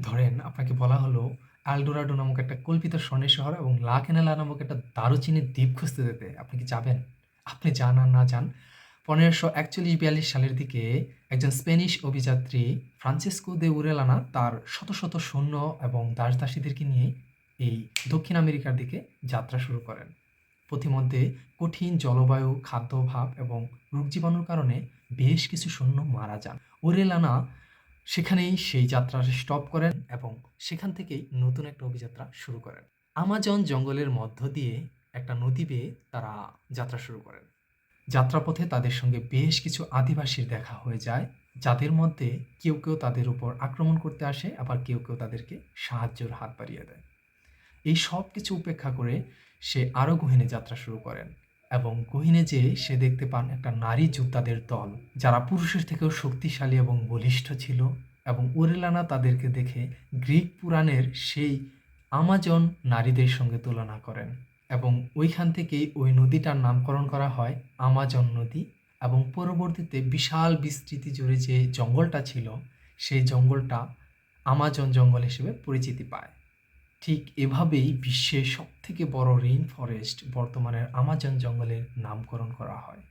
ধরেন আপনাকে বলা হলো এলডোরাডো নামক একটা কল্পিত স্বর্ণের শহর এবং লা ক্যানেলা নামক একটা দারুচিনির দ্বীপ খুঁজতে যেতে। আপনি কি যাবেন? আপনি যান আর না যান, ১৫৪১-৪২ সালের দিকে একজন স্প্যানিশ অভিযাত্রী ফ্রান্সিসকো দে উরেলানা তার শত, শত সৈন্য এবং দাস-দাসীদেরকে নিয়ে এই দক্ষিণ আমেরিকার দিকে যাত্রা শুরু করেন। পথিমধ্যে কঠিন জলবায়ু, খাদ্যাভাব এবং রোগ জীবাণুর কারণে বেশ কিছু সৈন্য মারা যান। ওরেলানা সেখানেই সেই যাত্রা স্টপ করেন এবং সেখান থেকেই নতুন একটা অভিযাত্রা শুরু করেন। আমাজন জঙ্গলের মধ্য দিয়ে একটা নদী বেয়ে তারা যাত্রা শুরু করেন। যাত্রাপথে তাদের সঙ্গে বেশ কিছু আদিবাসীর দেখা হয়ে যায়, যাদের মধ্যে কেউ, কেউ তাদের উপর আক্রমণ করতে আসে, আবার কেউ, কেউ তাদেরকে সাহায্যের হাত বাড়িয়ে দেয়। এই সব কিছু উপেক্ষা করে সে আরও গহীনে যাত্রা শুরু করেন এবং গহীনে যেয়ে সে দেখতে পান একটা নারী যোদ্ধাদের দল, যারা পুরুষের থেকেও শক্তিশালী এবং বলিষ্ঠ ছিল এবং ওরেলানা তাদেরকে দেখে গ্রিক পুরাণের সেই আমাজন নারীদের সঙ্গে তুলনা করেন এবং ওইখান থেকেই ওই নদীটার নামকরণ করা হয় আমাজন নদী এবং পরবর্তীতে বিশাল বিস্তৃতি জুড়ে যে জঙ্গলটা ছিল, সেই জঙ্গলটা আমাজন জঙ্গল হিসেবে পরিচিতি পায়। ঠিক এভাবেই বিশ্বের সবথেকে বড় রেইন ফরেস্ট বর্তমানের আমাজন জঙ্গলের নামকরণ করা হয়।